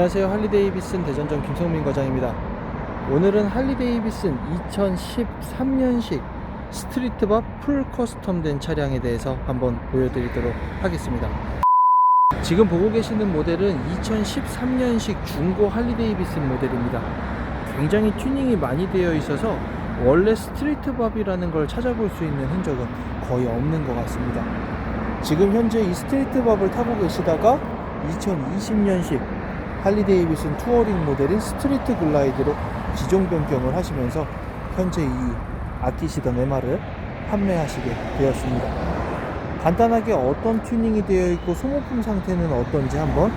안녕하세요. 할리데이비슨 대전점 김성민 과장입니다. 오늘은 할리데이비슨 2013년식 스트리트밥 풀 커스텀된 차량에 대해서 한번 보여드리도록 하겠습니다. 지금 보고 계시는 모델은 2013년식 중고 할리데이비슨 모델입니다. 굉장히 튜닝이 많이 되어 있어서 원래 스트리트밥이라는 걸 찾아볼 수 있는 흔적은 거의 없는 것 같습니다. 지금 현재 이 스트리트밥을 타고 계시다가 2020년식 할리 데이비슨 투어링 모델인 스트리트 글라이드로 기종 변경을 하시면서 현재 이 아끼시던 MR을 판매하시게 되었습니다. 간단하게 어떤 튜닝이 되어 있고 소모품 상태는 어떤지 한번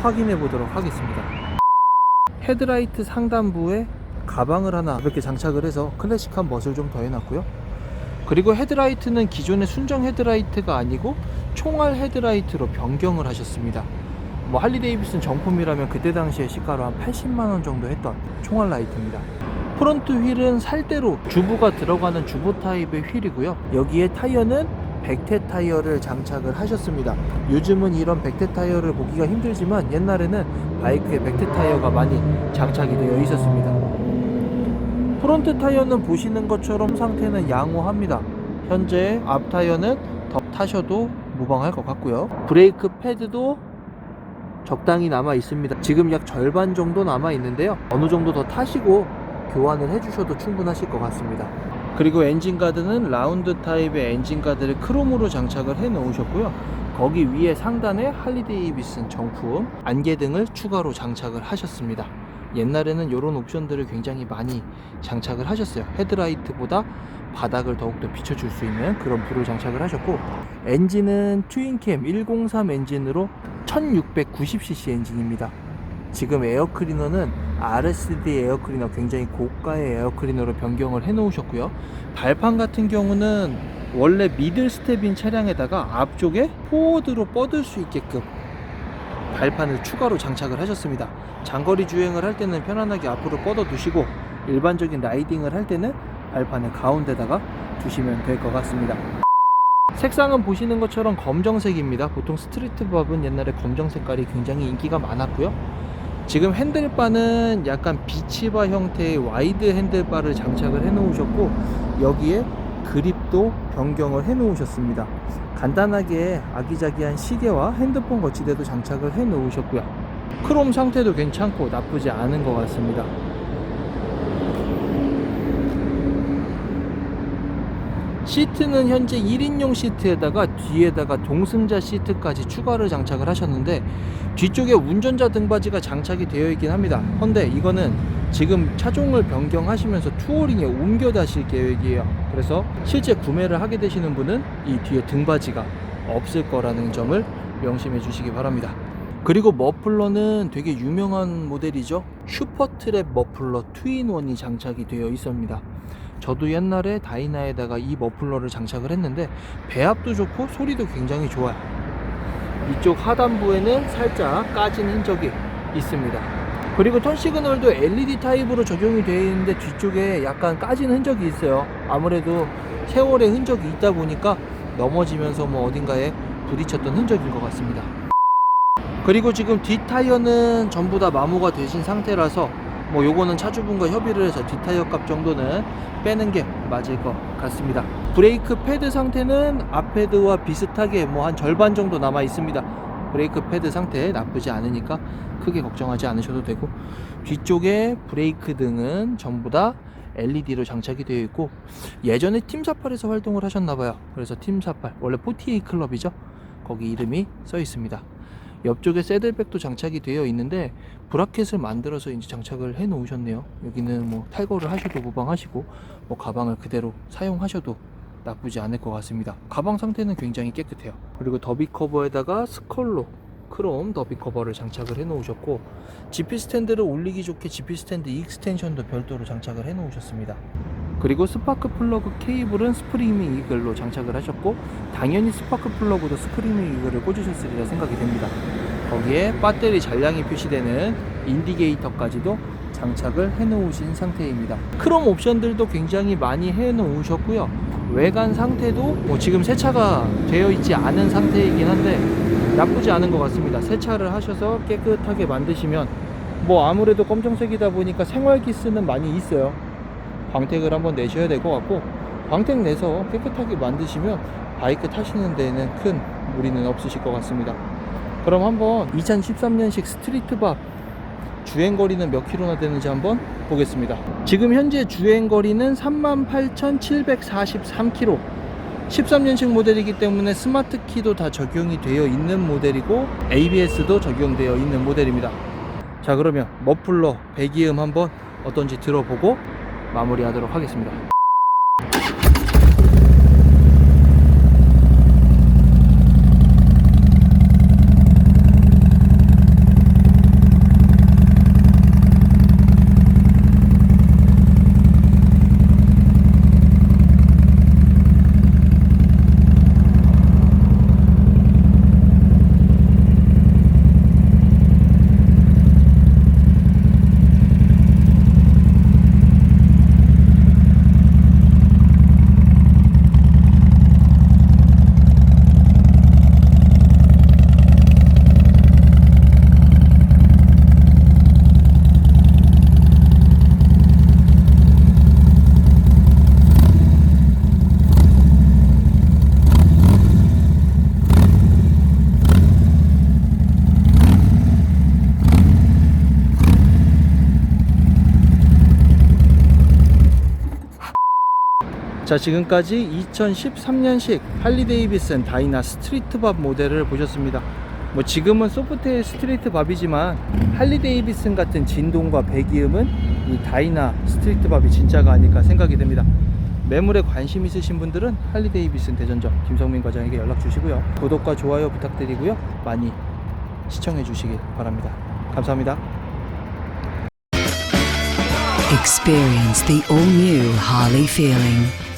확인해 보도록 하겠습니다. 헤드라이트 상단부에 가방을 하나 가볍게 장착을 해서 클래식한 멋을 좀 더해놨고요. 그리고 헤드라이트는 기존의 순정 헤드라이트가 아니고 총알 헤드라이트로 변경을 하셨습니다. 뭐 할리 데이비슨 정품이라면 그때 당시에 시가로 한 80만 원 정도 했던 총알 라이트입니다. 프론트 휠은 살대로 주부가 들어가는 주부 타입의 휠이고요. 여기에 타이어는 백태 타이어를 장착을 하셨습니다. 요즘은 이런 백태 타이어를 보기가 힘들지만 옛날에는 바이크에 백태 타이어가 많이 장착이 되어 있었습니다. 프론트 타이어는 보시는 것처럼 상태는 양호합니다. 현재 앞 타이어는 더 타셔도 무방할 것 같고요. 브레이크 패드도 적당히 남아 있습니다. 지금 약 절반 정도 남아 있는데요. 어느 정도 더 타시고 교환을 해주셔도 충분하실 것 같습니다. 그리고 엔진 가드는 라운드 타입의 엔진 가드를 크롬으로 장착을 해 놓으셨고요. 거기 위에 상단에 할리데이비슨 정품 안개 등을 추가로 장착을 하셨습니다. 옛날에는 이런 옵션들을 굉장히 많이 장착을 하셨어요. 헤드라이트보다 바닥을 더욱더 비춰줄 수 있는 그런 불을 장착을 하셨고 엔진은 트윈캠 103 엔진으로 1690cc 엔진입니다. 지금 에어클리너는 RSD 에어클리너 굉장히 고가의 에어클리너로 변경을 해 놓으셨고요. 발판 같은 경우는 원래 미들 스텝인 차량에다가 앞쪽에 포워드로 뻗을 수 있게끔 발판을 추가로 장착을 하셨습니다. 장거리 주행을 할 때는 편안하게 앞으로 뻗어 두시고 일반적인 라이딩을 할 때는 발판을 가운데다가 두시면 될 것 같습니다. 색상은 보시는 것처럼 검정색입니다. 보통 스트리트밥은 옛날에 검정 색깔이 굉장히 인기가 많았고요. 지금 핸들바는 약간 비치바 형태의 와이드 핸들바를 장착을 해 놓으셨고 여기에 그립도 변경을 해 놓으셨습니다. 간단하게 아기자기한 시계와 핸드폰 거치대도 장착을 해 놓으셨고요. 크롬 상태도 괜찮고 나쁘지 않은 것 같습니다. 시트는 현재 1인용 시트에다가 뒤에다가 동승자 시트까지 추가를 장착을 하셨는데 뒤쪽에 운전자 등받이가 장착이 되어 있긴 합니다. 헌데 이거는 지금 차종을 변경하시면서 투어링에 옮겨 다실 계획이에요. 그래서 실제 구매를 하게 되시는 분은 이 뒤에 등받이가 없을 거라는 점을 명심해 주시기 바랍니다. 그리고 머플러는 되게 유명한 모델이죠. 슈퍼트랩 머플러 트윈원이 장착이 되어 있습니다. 저도 옛날에 다이나에다가 이 머플러를 장착을 했는데 배합도 좋고 소리도 굉장히 좋아요. 이쪽 하단부에는 살짝 까진 흔적이 있습니다. 그리고 턴 시그널도 LED 타입으로 적용이 되어 있는데 뒤쪽에 약간 까진 흔적이 있어요. 아무래도 세월의 흔적이 있다 보니까 넘어지면서 뭐 어딘가에 부딪혔던 흔적인 것 같습니다. 그리고 지금 뒷 타이어는 전부 다 마모가 되신 상태라서 뭐 요거는 차주분과 협의를 해서 뒷 타이어 값 정도는 빼는 게 맞을 것 같습니다. 브레이크 패드 상태는 앞패드와 비슷하게 뭐 한 절반 정도 남아 있습니다. 브레이크 패드 상태 나쁘지 않으니까 크게 걱정하지 않으셔도 되고 뒤쪽에 브레이크 등은 전부 다 LED로 장착이 되어 있고 예전에 팀48에서 활동을 하셨나 봐요. 그래서 팀48 원래 48 클럽이죠. 거기 이름이 써 있습니다. 옆쪽에 새들백도 장착이 되어 있는데 브라켓을 만들어서 이제 장착을 해 놓으셨네요. 여기는 뭐 탈거를 하셔도 무방하시고 뭐 가방을 그대로 사용하셔도 나쁘지 않을 것 같습니다. 가방 상태는 굉장히 깨끗해요. 그리고 더비 커버에다가 스컬로 크롬 더비 커버를 장착을 해 놓으셨고 GP 스탠드를 올리기 좋게 GP 스탠드 익스텐션도 별도로 장착을 해 놓으셨습니다. 그리고 스파크 플러그 케이블은 스프링 이글로 장착을 하셨고 당연히 스파크 플러그도 스프링 이글을 꽂으셨으리라 생각이 됩니다. 거기에 배터리 잔량이 표시되는 인디게이터까지도 장착을 해 놓으신 상태입니다. 크롬 옵션들도 굉장히 많이 해 놓으셨고요. 외관 상태도 뭐 지금 세차가 되어 있지 않은 상태이긴 한데 나쁘지 않은 것 같습니다. 세차를 하셔서 깨끗하게 만드시면 뭐 아무래도 검정색이다 보니까 생활기스는 많이 있어요. 광택을 한번 내셔야 될 것 같고 광택 내서 깨끗하게 만드시면 바이크 타시는 데에는 큰 무리는 없으실 것 같습니다. 그럼 한번 2013년식 스트리트밥 주행거리는 몇 킬로나 되는지 한번 보겠습니다. 지금 현재 주행거리는 38,743km 13년식 모델이기 때문에 스마트 키도 다 적용이 되어 있는 모델이고 ABS도 적용되어 있는 모델입니다. 자 그러면 머플러 배기음 한번 어떤지 들어보고 마무리하도록 하겠습니다. 자 지금까지 2013년식 할리 데이비슨 다이나 스트리트밥 모델을 보셨습니다. 뭐 지금은 소프트의 스트리트밥이지만 할리 데이비슨 같은 진동과 배기음은 이 다이나 스트리트밥이 진짜가 아닐까 생각이 됩니다. 매물에 관심 있으신 분들은 할리 데이비슨 대전점 김성민 과장에게 연락 주시고요. 구독과 좋아요 부탁드리고요. 많이 시청해 주시기 바랍니다. 감사합니다. Experience the all new Harley feeling.